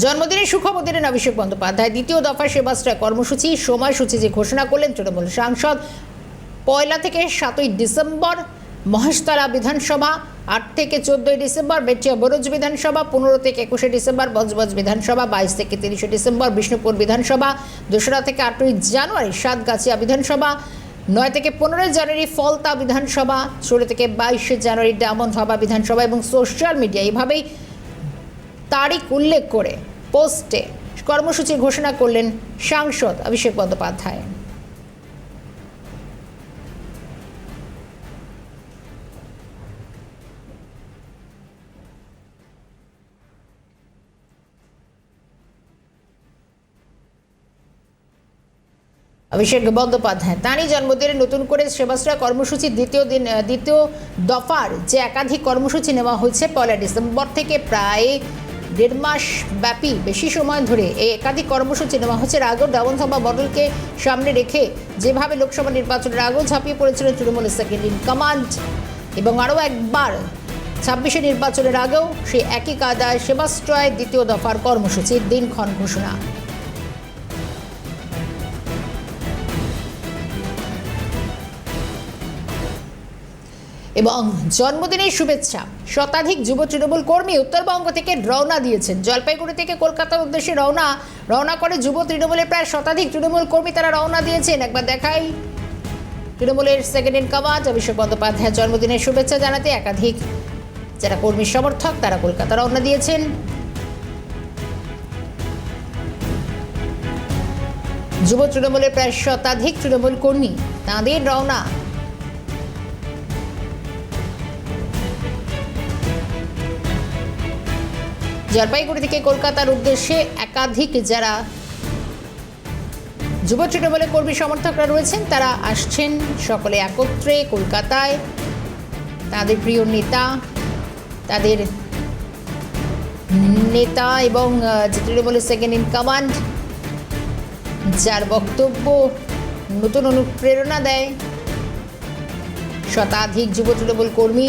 জন্মদিনে সুখবর দিলেন অভিষেক বন্দ্যোপাধ্যায়। দ্বিতীয় দফা সেবাশ্রয় কর্মসূচি, সময়সূচি যে ঘোষণা করলেন তৃণমূল সাংসদ, পয়লা থেকে সাতই ডিসেম্বর মহেশতলা বিধানসভা, আট থেকে চোদ্দই ডিসেম্বর বেটিয়া বরোজ বিধানসভা, পনেরো থেকে একুশে ডিসেম্বর বজবজ বিধানসভা, বাইশ থেকে তিরিশে ডিসেম্বর বিষ্ণুপুর বিধানসভা, দোসরা থেকে আটই জানুয়ারি সাতগাছিয়া বিধানসভা, নয় থেকে পনেরোই জানুয়ারি ফলতা বিধানসভা, ষোলো থেকে বাইশে জানুয়ারি ডায়মন্ড হাবা বিধানসভা এবং সোশ্যাল মিডিয়া। এইভাবেই তারিখ উল্লেখ করে পোস্টে কর্মসূচি ঘোষণা করলেন সাংসদ অভিষেক বন্দ্যোপাধ্যায়। অভিষেক বন্দ্যোপাধ্যায়, তারই জন্মদিনে নতুন করে সেবাশ্রয় কর্মসূচির দ্বিতীয় দিন, দ্বিতীয় দফার যে একাধিক কর্মসূচি নেওয়া হয়েছে পয়লা ডিসেম্বর থেকে প্রায় দেড় মাস ব্যাপী বেশি সময় ধরে এই একাধিক কর্মসূচি নেওয়া হচ্ছে। রাগর ডাবনসভা মডেলকে সামনে রেখে যেভাবে লোকসভা নির্বাচনের আগেও ঝাঁপিয়ে পড়েছিল তৃণমূল সেকেন্ড ইন কমান্ড, এবং আরও একবার ছাব্বিশে নির্বাচনের আগেও সেই একই কাদায় সেবাশ্রয় দ্বিতীয় দফার কর্মসূচির দিনক্ষণ ঘোষণা। এবং জন্মদিনের শুভেচ্ছা। শতাধিক যুব তৃণমূল কর্মী উত্তরবঙ্গ থেকে রওনা দিয়েছেন। জলপাইগুড়ি থেকে কলকাতার উদ্দেশ্যে রওনা রওনা করে যুব তৃণমূলের প্রায় শতাধিক তৃণমূল কর্মী তারা রওনা দিয়েছেন। একবার দেখাই। তৃণমূলের সেকেন্ড ইন কমান্ড অভিষেক বন্দ্যোপাধ্যায়ের জন্মদিনের শুভেচ্ছা জানাতে একাধিক যারা কর্মী সমর্থক, তারা কলকাতা রওনা দিয়েছেন। যুব তৃণমূলের প্রায় শতাধিক তৃণমূল কর্মী তাঁদের রওনা জলপাইগুড়ি থেকে কলকাতার উদ্দেশ্যে একাধিক যারা যুব তৃণমূলের কর্মী সমর্থকরা রয়েছেন, তারা আসছেন সকলে একত্রে কলকাতায়। তাদের প্রিয় নেতা, তাদের নেতা এবং যে তৃণমূলের সেকেন্ড ইন কমান্ড যার বক্তব্য নতুন অনুপ্রেরণা দেয়। শতাধিক যুব তৃণমূল কর্মী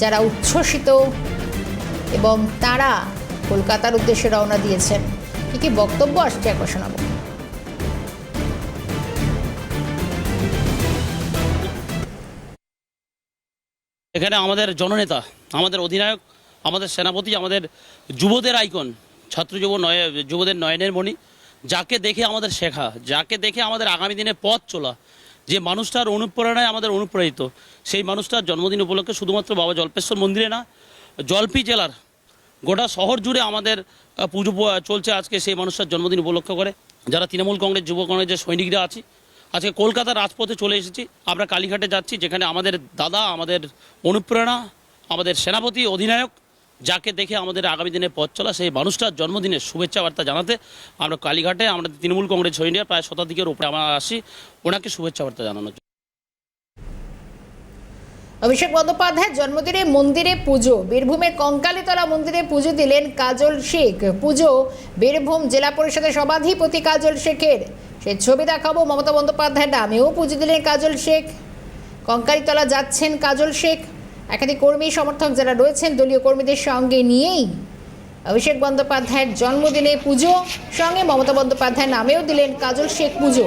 যারা উচ্ছ্বসিত এবং তারা কলকাতার উদ্দেশ্যে রওনা দিয়েছেন। কী কী বক্তব্য আসছে একবার শোনাবো এখানে আমাদের জননেতা, আমাদের অধিনায়ক, আমাদের সেনাপতি, আমাদের যুবদের আইকন, ছাত্র যুব নয়, যুবদের নয়নের মণি, যাকে দেখে আমাদের শেখা, যাকে দেখে আমাদের আগামী দিনে পথ চলা, যে মানুষটার অনুপ্রেরণায় আমাদের অনুপ্রাণিত, সেই মানুষটার জন্মদিন উপলক্ষে শুধুমাত্র বাবা জল্পেশ্বর মন্দিরে না জলপি জেলার গোটা শহর জুড়ে আমাদের পুজো চলছে আজকে সেই মানুষটার জন্মদিন উপলক্ষ করে। যারা তৃণমূল কংগ্রেস, যুব কংগ্রেসের সৈনিকরা আছি, আজকে কলকাতার রাজপথে চলে এসেছি। আমরা কালীঘাটে যাচ্ছি, যেখানে আমাদের দাদা, আমাদের অনুপ্রেরণা, আমাদের সেনাপতি, অধিনায়ক, যাকে দেখে আমাদের আগামী দিনে পথ চলা, সেই মানুষটার জন্মদিনের শুভেচ্ছা বার্তা জানাতে আমরা কালীঘাটে আমরা তৃণমূল কংগ্রেস সৈনিকরা প্রায় শতাধিকের উপরে আমরা আসি। ওনাকে শুভেচ্ছা বার্তা জানানোর। অভিষেক বন্দ্যোপাধ্যায়ের জন্মদিনে মন্দিরে পুজো বীরভূমের কঙ্কালীতলা মন্দিরে পুজো দিলেন কাজল শেখ। পুজো বীরভূম জেলা পরিষদের সভাধিপতি কাজল শেখের। সে ছবি দেখাবো মমতা বন্দ্যোপাধ্যায়ের নামেও পুজো দিলেন কাজল শেখ। কঙ্কালীতলা যাচ্ছেন কাজল শেখ। একাধিক কর্মী, সমর্থক যারা রয়েছেন, দলীয় কর্মীদের সঙ্গে নিয়েই অভিষেক বন্দ্যোপাধ্যায়ের জন্মদিনে পুজো, সঙ্গে মমতা বন্দ্যোপাধ্যায়ের নামেও দিলেন কাজল শেখ পুজো।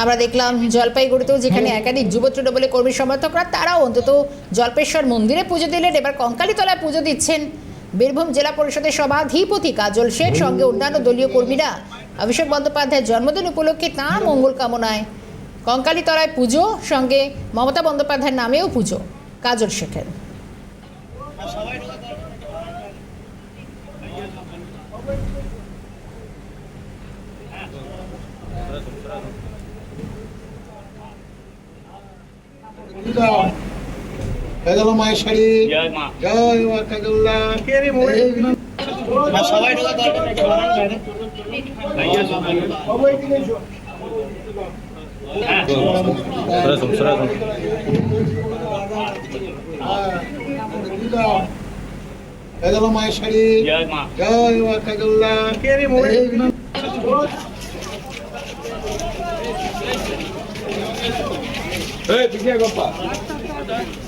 আমরা দেখলাম জলপাইগুড়িতেও যেখানে একাধিক যুব তৃণমূলের কর্মী সমর্থকরা, তারাও অন্তত জল্পেশ্বর মন্দিরে পুজো দিলেন। এবার কঙ্কালীতলায় পুজো দিচ্ছেন বীরভূম জেলা পরিষদের সভাধিপতি কাজল শেখ সঙ্গে অন্যান্য দলীয় কর্মীরা। অভিষেক বন্দ্যোপাধ্যায়ের জন্মদিন উপলক্ষে তাঁর মঙ্গল কামনায় কঙ্কালীতলায় পুজো, সঙ্গে মমতা বন্দ্যোপাধ্যায়ের নামেও পুজো, কাজল শেখের। কাজল মায়ের শাড়ি জয় মা জয় মা কাজল্লা সবাই কাজল মায়ের শাড়ি জয় মা জয় মা কাজল্লা Ei, pequeno, agora, pá.